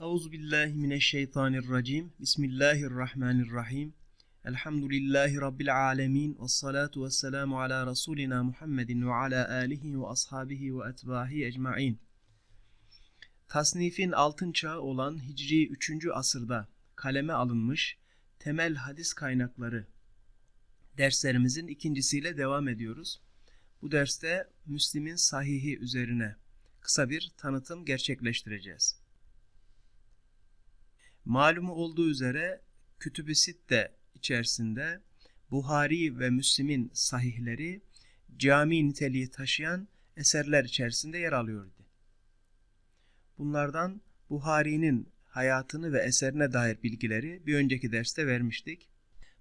Euzu billahi mineşşeytanirracim. Bismillahirrahmanirrahim. Elhamdülillahi rabbil alamin ve salatu vesselamu ala rasulina Muhammedin ve ala alihi ve ashabihi ve etbahi ecmaîn. Tasnifin altın çağı olan Hicri 3. asırda kaleme alınmış temel hadis kaynakları derslerimizin ikincisiyle devam ediyoruz. Bu derste Müslim'in sahihi üzerine kısa bir tanıtım gerçekleştireceğiz. Malumu olduğu üzere Kütüb-i Sitte içerisinde Buhari ve Müslim'in sahihleri cami niteliği taşıyan eserler içerisinde yer alıyordu. Bunlardan Buhari'nin hayatını ve eserine dair bilgileri bir önceki derste vermiştik.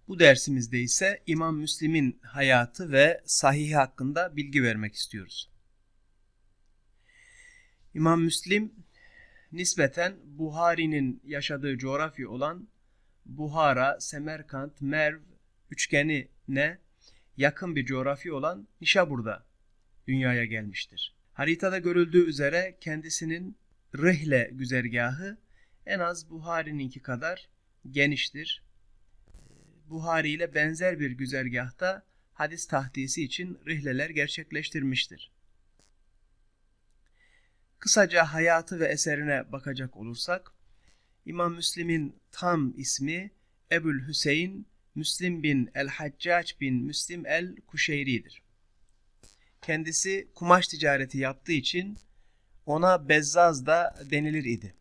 Bu dersimizde ise İmam Müslim'in hayatı ve sahihi hakkında bilgi vermek istiyoruz. İmam Müslim nispeten Buhari'nin yaşadığı coğrafya olan Buhara, Semerkant, Merv üçgenine yakın bir coğrafya olan Nişabur'da dünyaya gelmiştir. Haritada görüldüğü üzere kendisinin Rihle güzergahı en az Buhari'ninki kadar geniştir. Buhari ile benzer bir güzergahta hadis tahtisi için rihleler gerçekleştirmiştir. Kısaca hayatı ve eserine bakacak olursak, İmam Müslim'in tam ismi Ebul Hüseyin Müslim bin el-Haccac bin Müslim el-Kuşeyri'dir. Kendisi kumaş ticareti yaptığı için ona Bezzaz da denilir idi.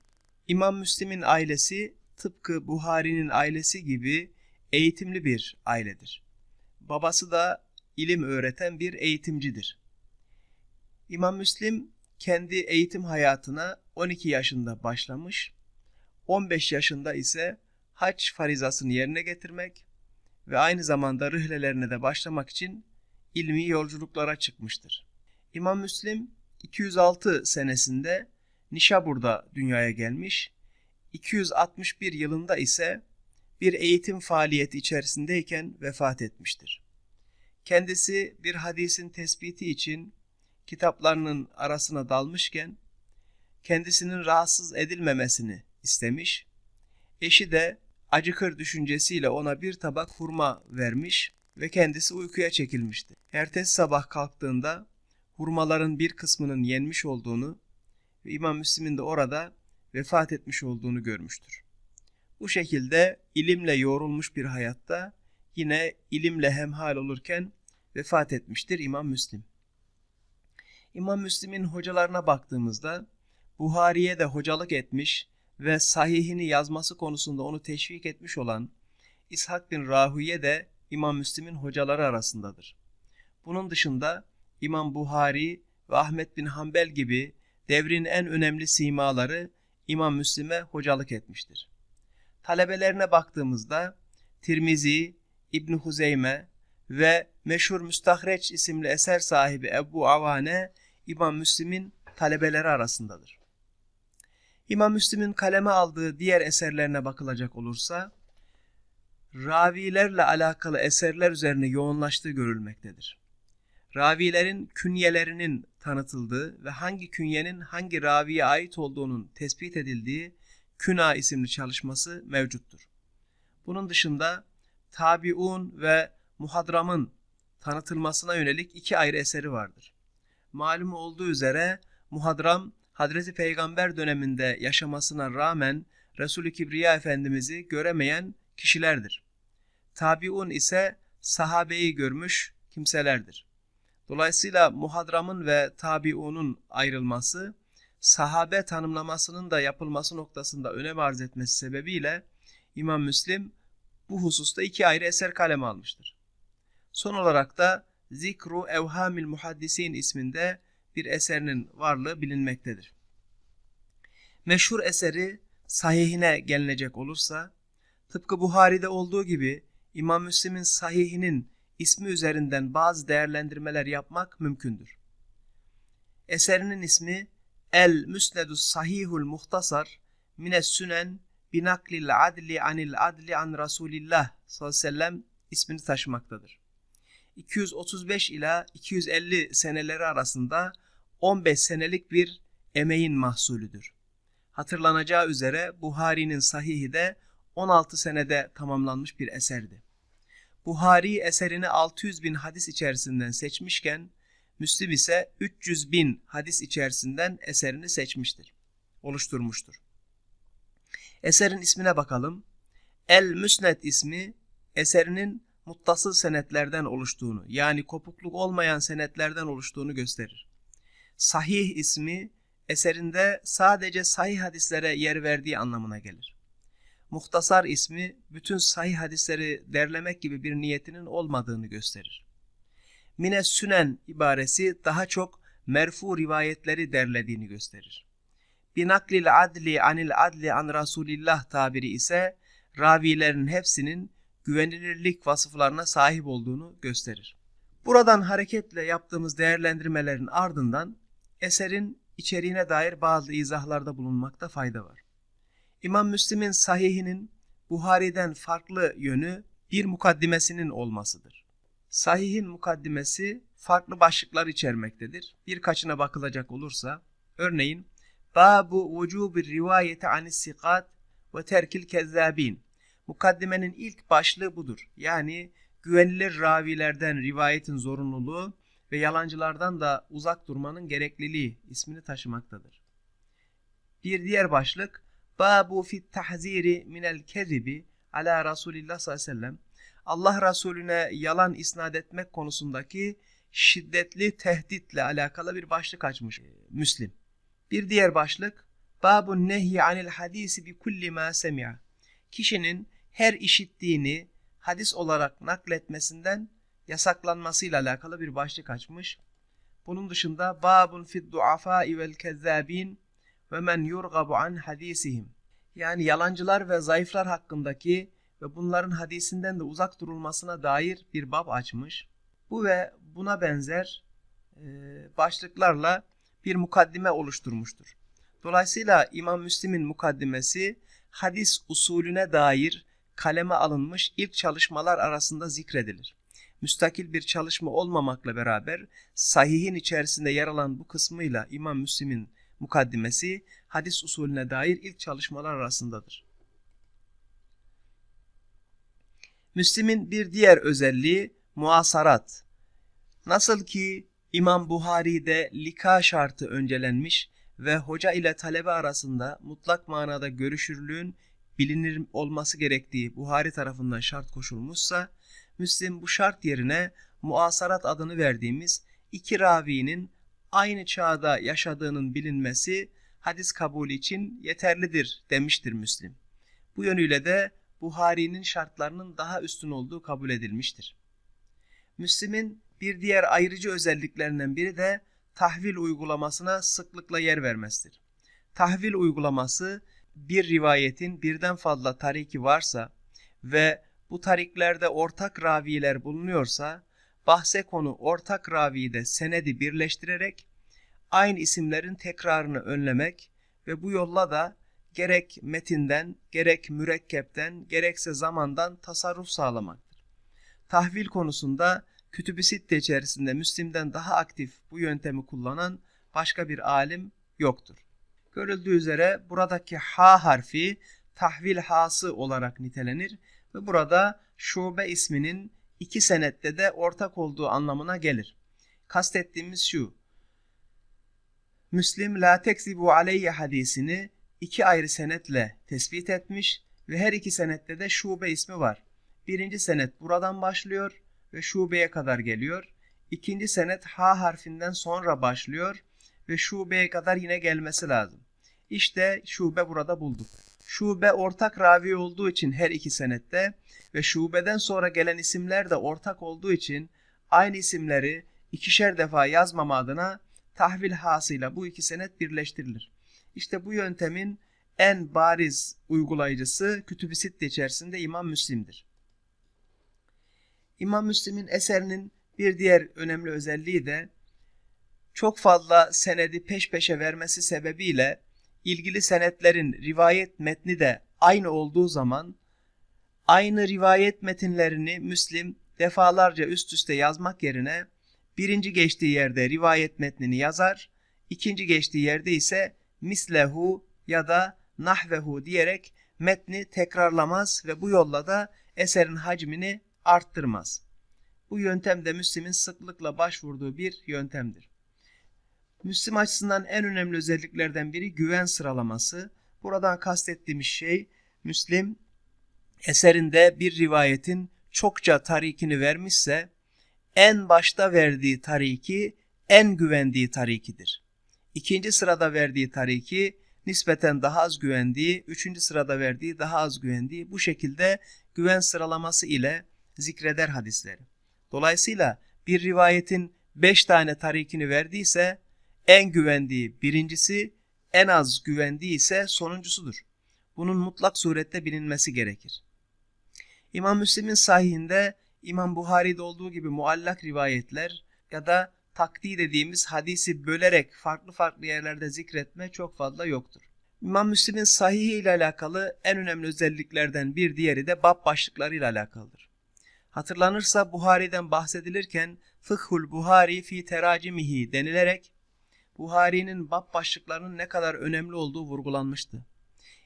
İmam Müslim'in ailesi tıpkı Buhari'nin ailesi gibi eğitimli bir ailedir. Babası da ilim öğreten bir eğitimcidir. İmam Müslim kendi eğitim hayatına 12 yaşında başlamış, 15 yaşında ise hac farizasını yerine getirmek ve aynı zamanda rihlelerine de başlamak için ilmi yolculuklara çıkmıştır. İmam Müslim 206 senesinde Nişabur'da dünyaya gelmiş, 261 yılında ise bir eğitim faaliyeti içerisindeyken vefat etmiştir. Kendisi bir hadisin tespiti için kitaplarının arasına dalmışken kendisinin rahatsız edilmemesini istemiş. Eşi de acıkır düşüncesiyle ona bir tabak hurma vermiş ve kendisi uykuya çekilmişti. Ertesi sabah kalktığında hurmaların bir kısmının yenmiş olduğunu ve İmam Müslim'in de orada vefat etmiş olduğunu görmüştür. Bu şekilde ilimle yoğrulmuş bir hayatta yine ilimle hemhal olurken vefat etmiştir İmam Müslim. İmam Müslim'in hocalarına baktığımızda Buhari'ye de hocalık etmiş ve sahihini yazması konusunda onu teşvik etmiş olan İshak bin Rahuye de İmam Müslim'in hocaları arasındadır. Bunun dışında İmam Buhari ve Ahmet bin Hanbel gibi devrin en önemli simaları İmam Müslim'e hocalık etmiştir. Talebelerine baktığımızda Tirmizi, İbn Huzeyme ve meşhur Müstahreç isimli eser sahibi Ebu Avane İmam Müslim'in talebeleri arasındadır. İmam Müslim'in kaleme aldığı diğer eserlerine bakılacak olursa, ravilerle alakalı eserler üzerine yoğunlaştığı görülmektedir. Ravilerin künyelerinin tanıtıldığı ve hangi künyenin hangi raviye ait olduğunun tespit edildiği Küna isimli çalışması mevcuttur. Bunun dışında Tabiun ve Muhadram'ın tanıtılmasına yönelik iki ayrı eseri vardır. Malum olduğu üzere Muhadram Hazreti Peygamber döneminde yaşamasına rağmen Resulü Kibriya Efendimiz'i göremeyen kişilerdir. Tabiun ise sahabeyi görmüş kimselerdir. Dolayısıyla muhadramın ve tabiunun ayrılması sahabe tanımlamasının da yapılması noktasında önem arz etmesi sebebiyle İmam Müslim bu hususta iki ayrı eser kaleme almıştır. Son olarak da Zikru Evhamil Muhaddisin isminde bir eserinin varlığı bilinmektedir. Meşhur eseri sahihine gelinecek olursa, tıpkı Buhari'de olduğu gibi İmam Müslim'in sahihinin ismi üzerinden bazı değerlendirmeler yapmak mümkündür. Eserinin ismi El Müsnedus Sahihul Muhtasar Mines Sünen Binaklil Adli Anil Adli An Resulillah sallallahu aleyhi ve sellem ismini taşımaktadır. 235 ila 250 seneleri arasında 15 senelik bir emeğin mahsulüdür. Hatırlanacağı üzere Buhari'nin sahihi de 16 senede tamamlanmış bir eserdi. Buhari eserini 600 bin hadis içerisinden seçmişken Müslim ise 300 bin hadis içerisinden eserini seçmiştir, oluşturmuştur. Eserin ismine bakalım. El Müsned ismi eserinin muttasıl senetlerden oluştuğunu yani kopukluk olmayan senetlerden oluştuğunu gösterir. Sahih ismi eserinde sadece sahih hadislere yer verdiği anlamına gelir. Muhtasar ismi bütün sahih hadisleri derlemek gibi bir niyetinin olmadığını gösterir. Mine Sünen ibaresi daha çok merfu rivayetleri derlediğini gösterir. Binaklil adli anil adli an Rasulillah tabiri ise ravilerin hepsinin güvenilirlik vasıflarına sahip olduğunu gösterir. Buradan hareketle yaptığımız değerlendirmelerin ardından eserin içeriğine dair bazı izahlarda bulunmakta fayda var. İmam Müslim'in sahihinin Buhari'den farklı yönü bir mukaddimesinin olmasıdır. Sahihin mukaddimesi farklı başlıklar içermektedir. Birkaçına bakılacak olursa, örneğin Babu vücubi rivayeti anis sikat ve terkil kezzabin. Mukaddimenin ilk başlığı budur. Yani güvenilir ravilerden rivayetin zorunluluğu ve yalancılardan da uzak durmanın gerekliliği ismini taşımaktadır. Bir diğer başlık Babu fit tahziri minel kezibi ala Resulillah sallallahu aleyhi ve sellem Allah Resulüne yalan isnat etmek konusundaki şiddetli tehditle alakalı bir başlık açmış Müslim. Bir diğer başlık Babun nehy anil hadisi bi kulli ma semi'a. Kişinin her işittiğini hadis olarak nakletmesinden yasaklanmasıyla alakalı bir başlık açmış. Bunun dışında babun fid duafai vel kezzabin ve men yurgabu an hadisihim. Yani yalancılar ve zayıflar hakkındaki ve bunların hadisinden de uzak durulmasına dair bir bab açmış. Bu ve buna benzer e, başlıklarla bir mukaddime oluşturmuştur. Dolayısıyla İmam Müslim'in mukaddimesi hadis usulüne dair kaleme alınmış ilk çalışmalar arasında zikredilir. Müstakil bir çalışma olmamakla beraber sahihin içerisinde yer alan bu kısmıyla İmam Müslim'in mukaddimesi hadis usulüne dair ilk çalışmalar arasındadır. Müslim'in bir diğer özelliği muasarat. Nasıl ki İmam Buhari'de lika şartı öncelenmiş ve hoca ile talebe arasında mutlak manada görüşürlüğün bilinir olması gerektiği Buhari tarafından şart koşulmuşsa, Müslim bu şart yerine muasarat adını verdiğimiz iki ravinin aynı çağda yaşadığının bilinmesi hadis kabulü için yeterlidir demiştir Müslim. Bu yönüyle de Buhari'nin şartlarının daha üstün olduğu kabul edilmiştir. Müslim'in bir diğer ayrıcı özelliklerinden biri de tahvil uygulamasına sıklıkla yer vermesidir. Tahvil uygulaması bir rivayetin birden fazla tariki varsa ve bu tariklerde ortak raviler bulunuyorsa bahse konu ortak ravide senedi birleştirerek aynı isimlerin tekrarını önlemek ve bu yolla da gerek metinden, gerek mürekkepten, gerekse zamandan tasarruf sağlamaktır. Tahvil konusunda Kütüb-i Sitte içerisinde Müslim'den daha aktif bu yöntemi kullanan başka bir alim yoktur. Görüldüğü üzere buradaki ha harfi tahvil hası olarak nitelenir ve burada şube isminin iki senette de ortak olduğu anlamına gelir. Kastettiğimiz şu. Müslim la tekzibu aleyye hadisini iki ayrı senetle tespit etmiş ve her iki senette de şube ismi var. Birinci senet buradan başlıyor ve şubeye kadar geliyor. İkinci senet ha harfinden sonra başlıyor ve şubeye kadar yine gelmesi lazım. İşte şube burada bulduk. Şube ortak ravi olduğu için her iki senette ve şubeden sonra gelen isimler de ortak olduğu için aynı isimleri ikişer defa yazmama adına tahvil hasıyla bu iki senet birleştirilir. İşte bu yöntemin en bariz uygulayıcısı Kütüb-i Sitte içerisinde İmam Müslim'dir. İmam Müslim'in eserinin bir diğer önemli özelliği de çok fazla senedi peş peşe vermesi sebebiyle ilgili senetlerin rivayet metni de aynı olduğu zaman aynı rivayet metinlerini Müslim defalarca üst üste yazmak yerine birinci geçtiği yerde rivayet metnini yazar, ikinci geçtiği yerde ise mislehu ya da nahvehu diyerek metni tekrarlamaz ve bu yolla da eserin hacmini arttırmaz. Bu yöntem de Müslim'in sıklıkla başvurduğu bir yöntemdir. Müslim açısından en önemli özelliklerden biri güven sıralaması. Buradan kastettiğimiz şey Müslim eserinde bir rivayetin çokça tarikini vermişse en başta verdiği tariki en güvendiği tarikidir. İkinci sırada verdiği tariki nispeten daha az güvendiği, üçüncü sırada verdiği daha az güvendiği bu şekilde güven sıralaması ile zikreder hadisleri. Dolayısıyla bir rivayetin beş tane tarikini verdiyse en güvendiği birincisi, en az güvendiği ise sonuncusudur. Bunun mutlak surette bilinmesi gerekir. İmam Müslim'in sahihinde İmam Buhari'de olduğu gibi muallak rivayetler ya da takdi dediğimiz hadisi bölerek farklı farklı yerlerde zikretme çok fazla yoktur. İmam Müslim'in sahihi ile alakalı en önemli özelliklerden bir diğeri de bab başlıkları ile alakalıdır. Hatırlanırsa Buhari'den bahsedilirken Fıkhul Buhari fi teracimihi denilerek Buhari'nin bab başlıklarının ne kadar önemli olduğu vurgulanmıştı.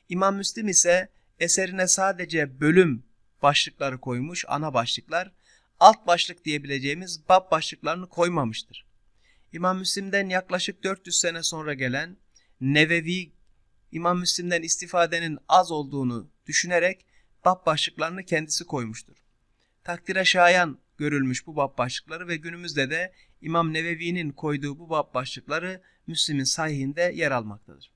İmam Müslim ise eserine sadece bölüm başlıkları koymuş, ana başlıklar, alt başlık diyebileceğimiz bab başlıklarını koymamıştır. İmam Müslim'den yaklaşık 400 sene sonra gelen Nevevi İmam Müslim'den istifadenin az olduğunu düşünerek bab başlıklarını kendisi koymuştur. Takdire şayan görülmüş bu bab başlıkları ve günümüzde de İmam Nevevi'nin koyduğu bu bab başlıkları Müslim'in sahihinde yer almaktadır.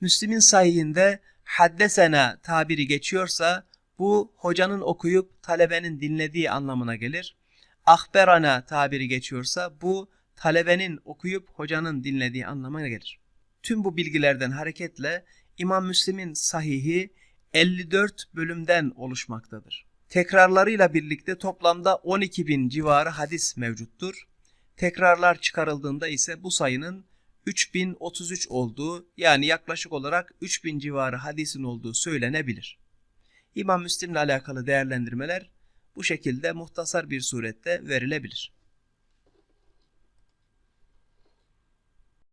Müslim'in sahihinde haddesena tabiri geçiyorsa bu hocanın okuyup talebenin dinlediği anlamına gelir. Ahberana tabiri geçiyorsa bu talebenin okuyup hocanın dinlediği anlamına gelir. Tüm bu bilgilerden hareketle İmam Müslim'in sahihi 54 bölümden oluşmaktadır. Tekrarlarıyla birlikte toplamda 12 bin civarı hadis mevcuttur. Tekrarlar çıkarıldığında ise bu sayının 3033 olduğu yani yaklaşık olarak 3000 civarı hadisin olduğu söylenebilir. İmam Müslim'le alakalı değerlendirmeler bu şekilde muhtasar bir surette verilebilir.